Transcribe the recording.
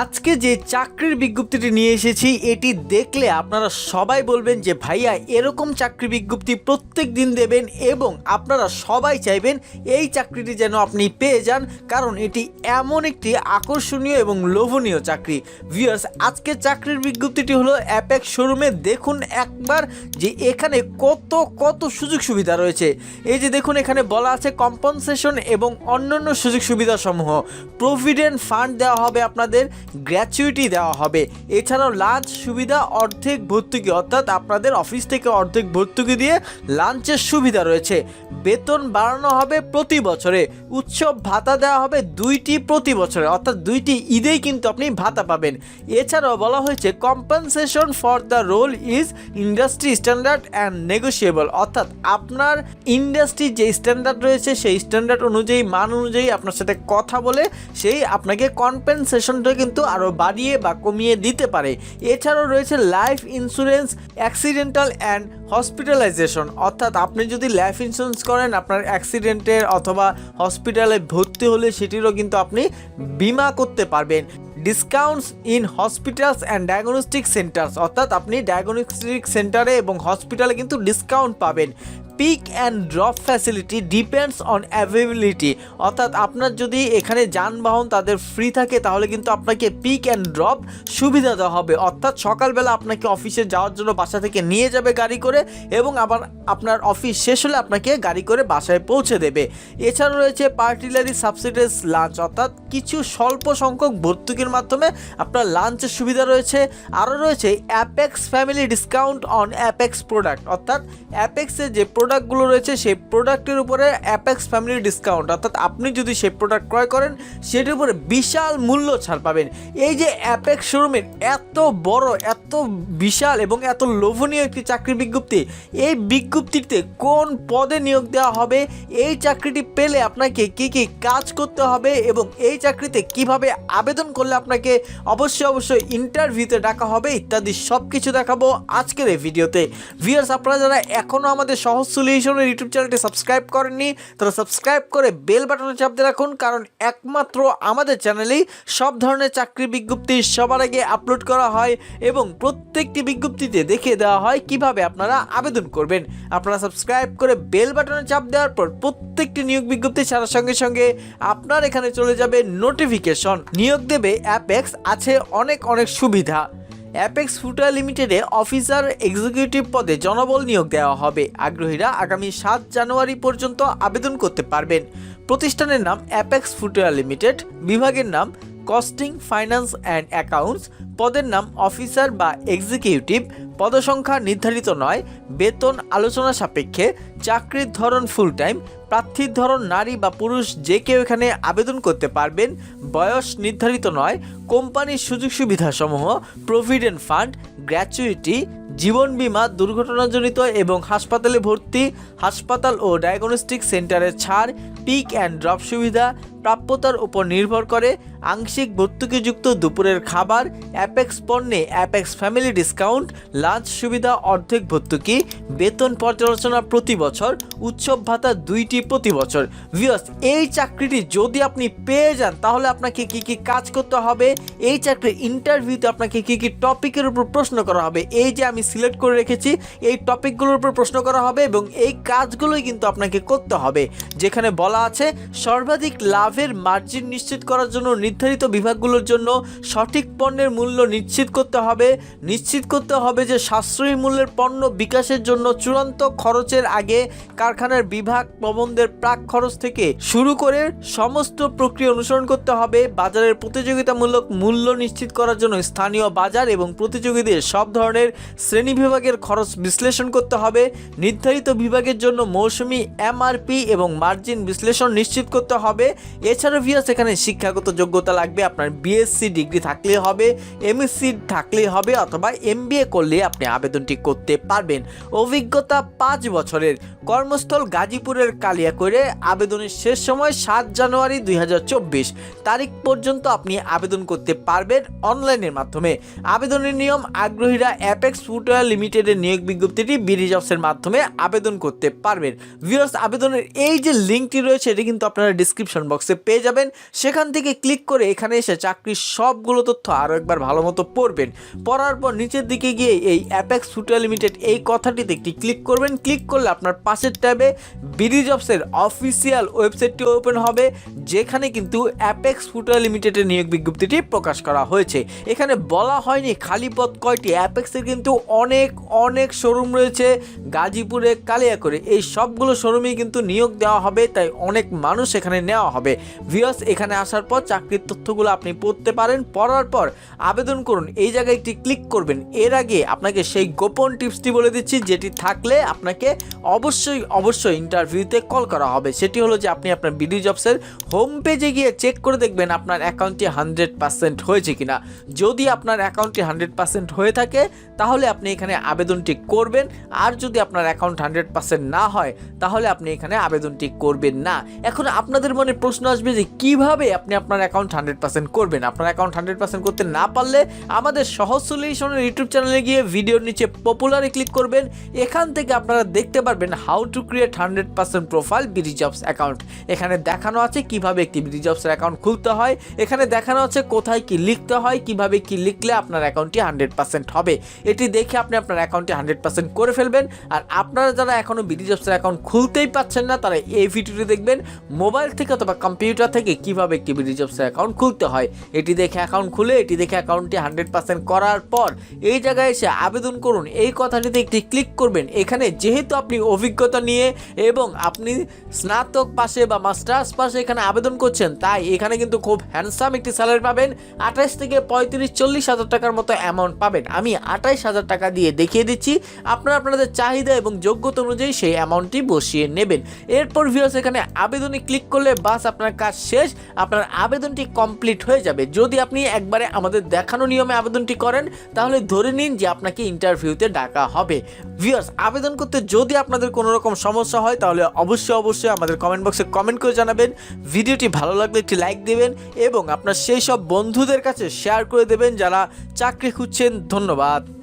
আজকে যে চাকরির বিজ্ঞপ্তিটি নিয়ে এসেছি, এটি দেখলে আপনারা সবাই বলবেন যে, ভাইয়া, এরকম চাকরি বিজ্ঞপ্তি প্রত্যেক দিন দেবেন এবং আপনারা সবাই চাইবেন এই চাকরিটি যেন আপনি পেয়ে যান, কারণ এটি এমন একটি আকর্ষণীয় এবং লোভনীয় চাকরি। ভিউয়ার্স, আজকে চাকরির বিজ্ঞপ্তিটি হলো অ্যাপেক শোরুমে দেখুন একবার যে এখানে কত কত সুযোগ সুবিধা রয়েছে। এই যে দেখুন, এখানে বলা আছে কম্পনসেশন এবং অন্যান্য সুযোগ সুবিধাসমূহ। প্রভিডেন্ট ফান্ড দেওয়া হবে আপনাদের গ্র্যাচুইটি দেওয়া হবে। এছাড়াও লাঞ্চ সুবিধা, অর্ধেক ভর্তুকি, অর্থাৎ আপনাদের অফিস থেকে অর্ধেক ভর্তুকি দিয়ে লাঞ্চের সুবিধা রয়েছে। বেতন বাড়ানো হবে প্রতি বছরে। উৎসব ভাতা দেওয়া হবে দুইটি প্রতি বছরে, অর্থাৎ দুইটি ঈদেই কিন্তু আপনি ভাতা পাবেন। এছাড়াও বলা হয়েছে compensation for the role is industry standard and negotiable অর্থাৎ আপনার ইন্ডাস্ট্রি যে স্ট্যান্ডার্ড রয়েছে, সেই স্ট্যান্ডার্ড অনুযায়ী, মান অনুযায়ী আপনার সাথে কথা বলে, সেই আপনাকে কম্পেনসেশনটা কিন্তু আরও বাড়িয়ে বা কমিয়ে দিতে পারে। এছাড়াও রয়েছে life insurance accidental and hospitalisation অর্থাৎ আপনি যদি লাইফ ইন্স্যুরেন্স করেন, আপনার অ্যাক্সিডেন্টের অথবা হসপিটালে ভর্তি হলে সেটিরও কিন্তু আপনি বিমা করতে পারবেন। Discounts in hospitals and diagnostic centres অর্থাৎ আপনি ডায়াগনস্টিক সেন্টারে এবং হসপিটালে কিন্তু ডিসকাউন্ট পাবেন। Pick and drop facility depends on availability অর্থাৎ আপনার যদি এখানে যানবাহন তাদের ফ্রি থাকে, তাহলে কিন্তু আপনাকে পিক অ্যান্ড ড্রপ সুবিধা দেওয়া হবে। অর্থাৎ সকালবেলা আপনাকে অফিসে যাওয়ার জন্য বাসা থেকে নিয়ে যাবে গাড়ি করে এবং আবার আপনার অফিস শেষ হলে আপনাকে গাড়ি করে বাসায় পৌঁছে দেবে। এছাড়াও রয়েছে পার্টিলারি সাবসিডাইজ লাঞ্চ, অর্থাৎ কিছু স্বল্প সংখ্যক ভর্তুকির মাধ্যমে আপনার লাঞ্চের সুবিধা রয়েছে। আরও রয়েছে Apex family discount on Apex product, অর্থাৎ অ্যাপেক্সের যে প্রোডাক্টগুলো রয়েছে, সেই প্রোডাক্টের উপরে অ্যাপেক্স ফ্যামিলি ডিসকাউন্ট অর্থাৎ আপনি যদি সেই প্রোডাক্ট ক্রয় করেন, সেটির উপরে বিশাল মূল্য ছাড় পাবেন। এই যে অ্যাপেক্স শোরুমের এত বড়, এত বিশাল এবং এত লোভনীয় একটি চাকরির বিজ্ঞপ্তি, এই বিজ্ঞপ্তিতে কোন পদে নিয়োগ দেওয়া হবে, এই চাকরিটি পেলে আপনাকে কি কি কাজ করতে হবে এবং এই চাকরিতে কীভাবে আবেদন করলে আপনাকে অবশ্যই অবশ্যই ইন্টারভিউতে ডাকা হবে, ইত্যাদি সব কিছু দেখাবো আজকের এই ভিডিওতে। ভিউয়ার্স আপনারা যারা এখনও আমাদের সহজ সলিউশনের ইউটিউব চ্যানেলটি সাবস্ক্রাইব করেননি তারা সাবস্ক্রাইব করে বেল বাটনে চাপ দিয়ে রাখুন, কারণ একমাত্র আমাদের চ্যানেলেই সব ধরনের চাকরি বিজ্ঞপ্তি সবার আগে আপলোড করা হয় এবং প্রত্যেকটি বিজ্ঞপ্তিতে দেখিয়ে দেওয়া হয় কীভাবে আপনারা আবেদন করবেন। আপনারা সাবস্ক্রাইব করে বেল বাটনে চাপ দেওয়ার পর প্রত্যেকটি নিয়োগ বিজ্ঞপ্তি ছাড়ার সঙ্গে সঙ্গে আপনার এখানে চলে যাবে নোটিফিকেশন নিয়োগ দেবে অ্যাপেক্স আছে অনেক অনেক সুবিধা। অ্যাপেক্স ফুটওয়ার লিমিটেডে অফিসার এক্সিকিউটিভ পদে জনবল নিয়োগ দেওয়া হবে। আগ্রহীরা আগামী সাত জানুয়ারি পর্যন্ত আবেদন করতে পারবেন। প্রতিষ্ঠানের নাম অ্যাপেক্স ফুটওয়ার লিমিটেড বিভাগের নাম কস্টিং ফাইন্যান্স অ্যান্ড অ্যাকাউন্টস পদের নাম অফিসার বা এক্সিকিউটিভ পদসংখ্যা নির্ধারিত নয়, বেতন আলোচনা সাপেক্ষে, চাকরির ধরন ফুল টাইম প্রার্থীর ধরন নারী বা পুরুষ যে কেউ এখানে আবেদন করতে পারবেন, বয়স নির্ধারিত নয়, কোম্পানির সুযোগ সুবিধাসমূহ প্রভিডেন্ট ফান্ড গ্র্যাচুইটি জীবন বীমা, দুর্ঘটনাজনিত এবং হাসপাতালে ভর্তি, হাসপাতাল ও ডায়াগনস্টিক সেন্টারের ছাড় পিক অ্যান্ড ড্রপ সুবিধা, প্রাপ্যতার উপর নির্ভর করে আংশিক ভর্তুকিযুক্ত দুপুরের খাবার অ্যাপেক্স পণ্যে অ্যাপেক্স ফ্যামিলি ডিসকাউন্ট লাঞ্চ সুবিধা, অর্ধেক ভর্তুকি, বেতন পর্যালোচনা প্রতি বছর, উৎসব ভাতা দুইটি প্রতি বছর। ভিউয়ার্স এই চাকরিটি যদি আপনি পেয়ে যান, তাহলে আপনাকে কি কি কাজ করতে হবে? এই চাকরির ইন্টারভিউতে আপনাকে কি কি টপিকের উপর প্রশ্ন করা হবে? এই যে আমি সিলেক্ট করে রেখেছি, এই টপিকগুলোর উপর প্রশ্ন করা হবে এবং এই কাজগুলোই কিন্তু আপনাকে করতে হবে। যেখানে বলা আছে, সর্বাধিক লাভের মার্জিন নিশ্চিত করার জন্য নির্ধারিত বিভাগগুলোর জন্য সঠিক পণ্যের মূল্য নিশ্চিত করতে হবে। নিশ্চিত করতে হবে যে সাশ্রয়ী মূল্যের পণ্য বিকাশের জন্য চূড়ান্ত খরচের আগে কারখানার বিভাগ প্রবন্ধের প্রাক খরচ থেকে শুরু করে সমস্ত প্রক্রিয়া অনুসরণ করতে হবে। বাজারের প্রতিযোগিতামূলক মূল্য নিশ্চিত করার জন্য স্থানীয় বাজার এবং প্রতিযোগীদের সব ধরনের শ্রেণি বিভাগের খরচ বিশ্লেষণ করতে হবে। নির্ধারিত বিভাগের জন্য মৌসুমি, এমআরপি এবং মার্জিন বিশ্লেষণ নিশ্চিত করতে হবে। এছাড়া ভিয়াস, এখানে শিক্ষাগত যোগ্যতা লাগবে, আপনার বিএসসি ডিগ্রি থাকলে হবে এমএসসি থাকলে হবে অথবা এমবিএ করলে আপনি আবেদনটি করতে পারবেন। অভিজ্ঞতা পাঁচ বছরের। কর্মস্থল গাজীপুরের কালিয়াকৈরে। আবেদনের শেষ সময় সাত জানুয়ারি দুই হাজার চব্বিশ। তারিখ পর্যন্ত আপনি আবেদন করতে পারবেন অনলাইনের মাধ্যমে। আবেদনের নিয়ম, আগ্রহীরা অ্যাপেক্স ফুটওয়্যার লিমিটেডের নিয়োগ বিজ্ঞপ্তিটি বিডি জবসের মাধ্যমে আবেদন করতে পারবেন। ভিউয়ার্স আবেদনের এই যে লিঙ্কটি রয়েছে, এটি কিন্তু আপনারা ডিসক্রিপশন বক্সে পেয়ে যাবেন। সেখান থেকে ক্লিক করে এখানে এসে চাকরির সবগুলো তথ্য আরও একবার ভালো মতো পড়বেন। পড়ার পর নিচের দিকে গিয়ে এই অ্যাপেক্স ফুটার লিমিটেড এই কথাটিতে একটি ক্লিক করবেন। ক্লিক করলে আপনার পাশের ট্যাবে বিডি জবসের অফিসিয়াল ওয়েবসাইটটি ওপেন হবে, যেখানে কিন্তু অ্যাপেক্স ফুটার লিমিটেডের নিয়োগ বিজ্ঞপ্তিটি প্রকাশ করা হয়েছে। এখানে বলা হয়নি খালি পদ কয়টি অ্যাপেক্সের কিন্তু অনেক অনেক শোরুম রয়েছে, গাজীপুরে, কালিয়াকরে। এই সবগুলো শোরুমেই কিন্তু নিয়োগ দেওয়া হবে, তাই অনেক মানুষ এখানে নেওয়া হবে। ভিওস এখানে আসার পর চাকরির তথ্যগুলো আপনি পড়তে পারেন, পড়ার পর আবেদন করুন। এই জায়গায় একটি ক্লিক করবেন। এর আগে আপনাকে সেই গোপন টিপসটি বলে দিচ্ছি, যেটি থাকলে আপনাকে অবশ্যই অবশ্যই ইন্টারভিউতে কল করা হবে। সেটি হলো যে আপনি আপনার বিডি জবসের হোম পেজে গিয়ে চেক করে দেখবেন আপনার অ্যাকাউন্টটি হান্ড্রেড পার্সেন্ট হয়েছে কিনা। যদি আপনার অ্যাকাউন্টটি হান্ড্রেড পার্সেন্ট হয়ে থাকে, তাহলে আপনি এখানে আবেদনটি করবেন। আর যদি আপনার অ্যাকাউন্ট হান্ড্রেড পার্সেন্ট না হয়, তাহলে আপনি এখানে আবেদনটি করবেন না। এখন আপনাদের মনে প্রশ্ন আসবে যে কীভাবে আপনি আপনার অ্যাকাউন্ট হান্ড্রেড পার্সেন্ট করবেন। আপনার অ্যাকাউন্ট হান্ড্রেড পার্সেন্ট করতে না পারলে আমাদের সহজ সলিউশনের ইউটিউব চ্যানেলে গিয়ে ভিডিওর নিচে পপুলারে ক্লিক করবেন। এখান থেকে আপনারা দেখতে পারবেন how to create hundred percent profile BD jobs account এখানে দেখানো আছে কীভাবে একটি বিডি জবসের অ্যাকাউন্ট খুলতে হয়। এখানে দেখানো আছে কোথায় কি লিখতে হয়, কীভাবে কি লিখলে আপনার অ্যাকাউন্টটি হান্ড্রেড পার্সেন্ট হবে। এটি দেখে আপনি আপনার অ্যাকাউন্টটি হান্ড্রেড পার্সেন্ট করে ফেলবেন। আর আপনারা যারা এখনও বিডি জবসের অ্যাকাউন্ট খুলতেই পাচ্ছেন না, তারা এই ভিডিওটি দেখবেন। মোবাইল থেকে অথবা কম্পিউটার থেকে কীভাবে একটি বিডি জবসের অ্যাকাউন্ট খুলতে হয়। এটি দেখে অ্যাকাউন্ট খুলে, এটি দেখে অ্যাকাউন্টটি হান্ড্রেড পার্সেন্ট করার পর এই জায়গায় এসে আবেদন করুন। এই কথাটিতে একটি ক্লিক করবেন। এখানে যেহেতু আপনি অভিজ্ঞতা নিয়ে এবং আপনি স্নাতক পাশে বা মাস্টার্স পাশে এখানে আবেদন করছেন, তাই এখানে কিন্তু খুব হ্যান্ডসাম একটি স্যালারি পাবেন। আঠাশ থেকে পঁয়ত্রিশ, চল্লিশ হাজার টাকার মতো অ্যামাউন্ট পাবেন। আমি আঠাইশ হাজার টাকা দিয়ে দেখিয়ে দিচ্ছি। আপনারা আপনাদের চাহিদা এবং যোগ্যতা অনুযায়ী সেই অ্যামাউন্টটি বসিয়ে নেবেন। এরপর ভিউস এখানে আবেদনে ক্লিক করলে বাস, আপনার কাজ শেষ। আপনার আবেদনটি কমপ্লিট হয়ে যাবে। যদি আপনি একবারে আমাদের দেখানো নিয়মে আবেদনটি করেন, তাহলে ধরে নিন যে আপনাকে ইন্টারভিউতে ডাকা হবে। ভিউয়ার্স আবেদন করতে যদি আপনাদের কোনো রকম সমস্যা হয়, তাহলে অবশ্যই অবশ্যই আমাদের কমেন্ট বক্সে কমেন্ট করে জানাবেন। ভিডিওটি ভালো লাগলে একটি লাইক দেবেন এবং আপনার সেই সব বন্ধুদের কাছে শেয়ার করে দেবেন যারা চাকরি খুঁজছেন। ধন্যবাদ।